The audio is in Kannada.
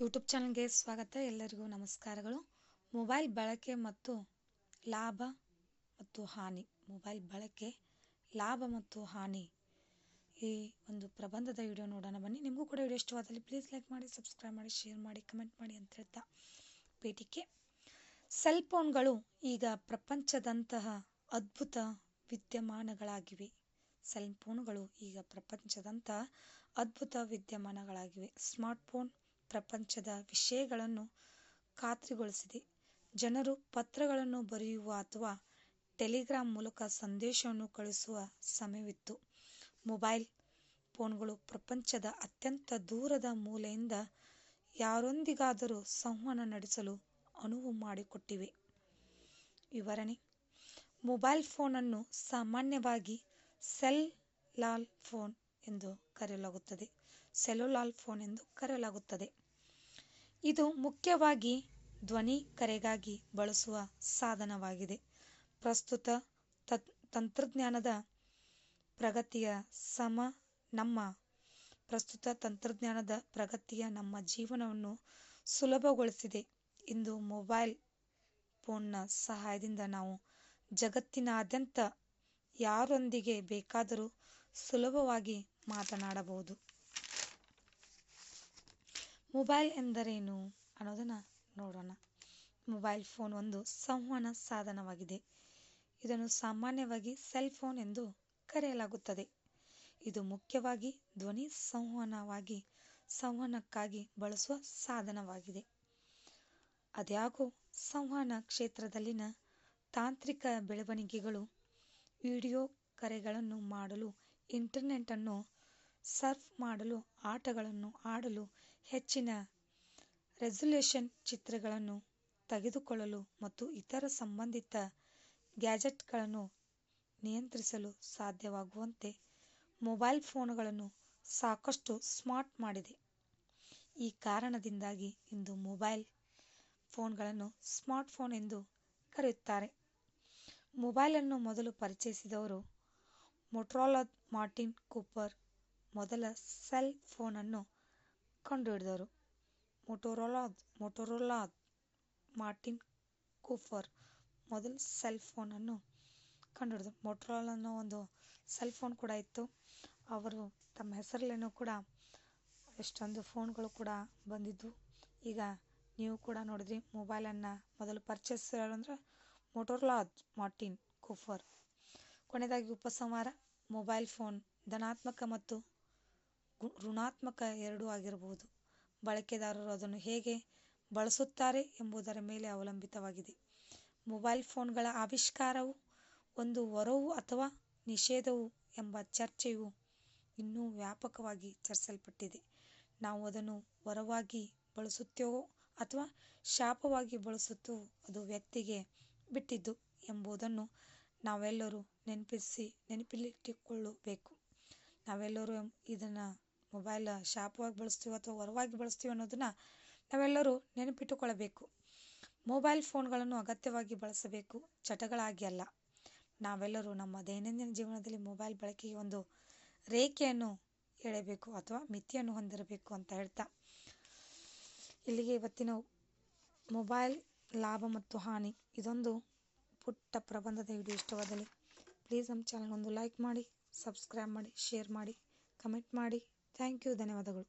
ಯೂಟ್ಯೂಬ್ ಚಾನಲ್ಗೆ ಸ್ವಾಗತ. ಎಲ್ಲರಿಗೂ ನಮಸ್ಕಾರಗಳು. ಮೊಬೈಲ್ ಬಳಕೆ ಮತ್ತು ಲಾಭ ಮತ್ತು ಹಾನಿ. ಮೊಬೈಲ್ ಬಳಕೆ, ಲಾಭ ಮತ್ತು ಹಾನಿ ಈ ಒಂದು ಪ್ರಬಂಧದ ವಿಡಿಯೋ ನೋಡೋಣ ಬನ್ನಿ. ನಿಮಗೂ ಕೂಡ ವಿಡಿಯೋ ಇಷ್ಟವಾದಲ್ಲಿ ಪ್ಲೀಸ್ ಲೈಕ್ ಮಾಡಿ ಸಬ್ಸ್ಕ್ರೈಬ್ ಮಾಡಿ ಶೇರ್ ಮಾಡಿ ಕಮೆಂಟ್ ಮಾಡಿ ಅಂತ ಹೇಳ್ತಾ ಪೇಟಿಕೆ ಸೆಲ್ ಫೋನ್ಗಳು ಈಗ ಪ್ರಪಂಚದಂತಹ ಅದ್ಭುತ ವಿದ್ಯಮಾನಗಳಾಗಿವೆ. ಸೆಲ್ ಫೋನ್ಗಳು ಈಗ ಪ್ರಪಂಚದಂತಹ ಅದ್ಭುತ ವಿದ್ಯಮಾನಗಳಾಗಿವೆ. ಸ್ಮಾರ್ಟ್ಫೋನ್ ಪ್ರಪಂಚದ ವಿಷಯಗಳನ್ನು ಖಾತ್ರಿಗೊಳಿಸಿದೆ. ಜನರು ಪತ್ರಗಳನ್ನು ಬರೆಯುವ ಅಥವಾ ಟೆಲಿಗ್ರಾಮ್ ಮೂಲಕ ಸಂದೇಶವನ್ನು ಕಳುಹಿಸುವ ಸಮಯವಿತ್ತು. ಮೊಬೈಲ್ ಫೋನ್ಗಳು ಪ್ರಪಂಚದ ಅತ್ಯಂತ ದೂರದ ಮೂಲೆಯಿಂದ ಯಾರೊಂದಿಗಾದರೂ ಸಂವಹನ ನಡೆಸಲು ಅನುವು ಮಾಡಿಕೊಟ್ಟಿವೆ. ವಿವರಣೆ, ಮೊಬೈಲ್ ಫೋನನ್ನು ಸಾಮಾನ್ಯವಾಗಿ ಸೆಲ್ ಲಾಲ್ ಫೋನ್ ಎಂದು ಕರೆಯಲಾಗುತ್ತದೆ. ಸೆಲ್ಯುಲಾಲ್ ಫೋನ್ ಎಂದು ಕರೆಯಲಾಗುತ್ತದೆ. ಇದು ಮುಖ್ಯವಾಗಿ ಧ್ವನಿ ಕರೆಗಾಗಿ ಬಳಸುವ ಸಾಧನವಾಗಿದೆ. ಪ್ರಸ್ತುತ ತಂತ್ರಜ್ಞಾನದ ಪ್ರಗತಿಯ ಸಮ, ನಮ್ಮ ಪ್ರಸ್ತುತ ತಂತ್ರಜ್ಞಾನದ ಪ್ರಗತಿಯ ನಮ್ಮ ಜೀವನವನ್ನು ಸುಲಭಗೊಳಿಸಿದೆ. ಇಂದು ಮೊಬೈಲ್ ಫೋನ್ನ ಸಹಾಯದಿಂದ ನಾವು ಜಗತ್ತಿನಾದ್ಯಂತ ಯಾರೊಂದಿಗೆ ಬೇಕಾದರೂ ಸುಲಭವಾಗಿ ಮಾತನಾಡಬಹುದು. ಮೊಬೈಲ್ ಎಂದರೇನು ಅನ್ನೋದನ್ನು ನೋಡೋಣ. ಮೊಬೈಲ್ ಫೋನ್ ಒಂದು ಸಂವಹನ ಸಾಧನವಾಗಿದೆ. ಇದನ್ನು ಸಾಮಾನ್ಯವಾಗಿ ಸೆಲ್ ಫೋನ್ ಎಂದು ಕರೆಯಲಾಗುತ್ತದೆ. ಇದು ಮುಖ್ಯವಾಗಿ ಧ್ವನಿ ಸಂವಹನವಾಗಿ, ಸಂವಹನಕ್ಕಾಗಿ ಬಳಸುವ ಸಾಧನವಾಗಿದೆ. ಅದ್ಯಾಗೂ ಸಂವಹನ ಕ್ಷೇತ್ರದಲ್ಲಿನ ತಾಂತ್ರಿಕ ಬೆಳವಣಿಗೆಗಳು, ವಿಡಿಯೋ ಕರೆಗಳನ್ನು ಮಾಡಲು ಇಂಟರ್ನೆಟ್ಟನ್ನು ಸರ್ಫ್ ಮಾಡಲು, ಆಟಗಳನ್ನು ಆಡಲು, ಹೆಚ್ಚಿನ ರೆಸಲ್ಯೂಷನ್ ಚಿತ್ರಗಳನ್ನು ತೆಗೆದುಕೊಳ್ಳಲು ಮತ್ತು ಇತರ ಸಂಬಂಧಿತ ಗ್ಯಾಜೆಟ್ಗಳನ್ನು ನಿಯಂತ್ರಿಸಲು ಸಾಧ್ಯವಾಗುವಂತೆ ಮೊಬೈಲ್ ಫೋನ್ಗಳನ್ನು ಸಾಕಷ್ಟು ಸ್ಮಾರ್ಟ್ ಮಾಡಿದೆ. ಈ ಕಾರಣದಿಂದಾಗಿ ಇಂದು ಮೊಬೈಲ್ ಫೋನ್ಗಳನ್ನು ಸ್ಮಾರ್ಟ್ ಫೋನ್ ಎಂದು ಕರೆಯುತ್ತಾರೆ. ಮೊಬೈಲನ್ನು ಮೊದಲು ಪರಿಚಯಿಸಿದವರು ಮೊಟ್ರೋಲಾ ಮಾರ್ಟಿನ್ ಕೂಪರ್ ಮೊದಲ ಸೆಲ್ ಫೋನನ್ನು ಕಂಡುಹಿಡಿದರು. ಮೊಟೊರೊಲಾದ್ ಮೊಟೊರೊಲಾದ್ ಮಾರ್ಟಿನ್ ಕೂಫರ್ ಮೊದಲ ಸೆಲ್ ಫೋನನ್ನು ಕಂಡುಹಿಡಿದರು ಮೊಟ್ರೋಲಾ ಅನ್ನೋ ಒಂದು ಸೆಲ್ ಫೋನ್ ಕೂಡ ಇತ್ತು. ಅವರು ತಮ್ಮ ಹೆಸರಲ್ಲೇನೂ ಕೂಡ ಎಷ್ಟೊಂದು ಫೋನ್ಗಳು ಕೂಡ ಬಂದಿದ್ದು. ಈಗ ನೀವು ಕೂಡ ನೋಡಿದ್ರಿ ಮೊಬೈಲನ್ನು ಮೊದಲು ಪರ್ಚೇಸ್ ಅಂದರೆ ಮೊಟೊರ್ಲಾದ್ ಮಾರ್ಟಿನ್ ಕೂಫರ್ ಕೊನೆಯದಾಗಿ ಉಪಸಂಹಾರ ಮೊಬೈಲ್ ಫೋನ್ ಧನಾತ್ಮಕ ಮತ್ತು ಋಣಾತ್ಮಕ ಎರಡೂ ಆಗಿರಬಹುದು. ಬಳಕೆದಾರರು ಅದನ್ನು ಹೇಗೆ ಬಳಸುತ್ತಾರೆ ಎಂಬುದರ ಮೇಲೆ ಅವಲಂಬಿತವಾಗಿದೆ. ಮೊಬೈಲ್ ಫೋನ್ಗಳ ಆವಿಷ್ಕಾರವು ಒಂದು ವರವು ಅಥವಾ ನಿಷೇಧವು ಎಂಬ ಚರ್ಚೆಯು ಇನ್ನೂ ವ್ಯಾಪಕವಾಗಿ ಚರ್ಚಿಸಲ್ಪಟ್ಟಿದೆ. ನಾವು ಅದನ್ನು ವರವಾಗಿ ಬಳಸುತ್ತೇವೋ ಅಥವಾ ಶಾಪವಾಗಿ ಬಳಸುತ್ತೋ ಅದು ವ್ಯಕ್ತಿಗೆ ಬಿಟ್ಟಿದ್ದು ಎಂಬುದನ್ನು ನಾವೆಲ್ಲರೂ ನೆನಪಿಸಿ ನೆನಪಿಟ್ಟುಕೊಳ್ಳಬೇಕು ನಾವೆಲ್ಲರೂ ಇದನ್ನು ಮೊಬೈಲ್ ಶಾಪವಾಗಿ ಬಳಸ್ತೀವಿ ಅಥವಾ ವರವಾಗಿ ಬಳಸ್ತೀವಿ ಅನ್ನೋದನ್ನು ನಾವೆಲ್ಲರೂ ನೆನಪಿಟ್ಟುಕೊಳ್ಳಬೇಕು. ಮೊಬೈಲ್ ಫೋನ್ಗಳನ್ನು ಅಗತ್ಯವಾಗಿ ಬಳಸಬೇಕು. ಚಟಗಳಾಗಿ ಅಲ್ಲ. ನಾವೆಲ್ಲರೂ ನಮ್ಮ ದೈನಂದಿನ ಜೀವನದಲ್ಲಿ ಮೊಬೈಲ್ ಬಳಕೆಗೆ ಒಂದು ರೇಖೆಯನ್ನು ಎಳೆಬೇಕು ಅಥವಾ ಮಿತಿಯನ್ನು ಹೊಂದಿರಬೇಕು ಅಂತ ಹೇಳ್ತಾ. ಇಲ್ಲಿಗೆ ಇವತ್ತಿನ ಮೊಬೈಲ್ ಲಾಭ ಮತ್ತು ಹಾನಿ ಇದೊಂದು ಪುಟ್ಟ ಪ್ರಬಂಧದ ವಿಡಿಯೋ ಇಷ್ಟವಾದಲ್ಲಿ ಪ್ಲೀಸ್ ನಮ್ಮ ಚಾನಲ್ ಒಂದು ಲೈಕ್ ಮಾಡಿ. ಸಬ್ಸ್ಕ್ರೈಬ್ ಮಾಡಿ ಶೇರ್ ಮಾಡಿ ಕಮೆಂಟ್ ಮಾಡಿ. ಥ್ಯಾಂಕ್ ಯು ಧನ್ಯವಾದಗಳು.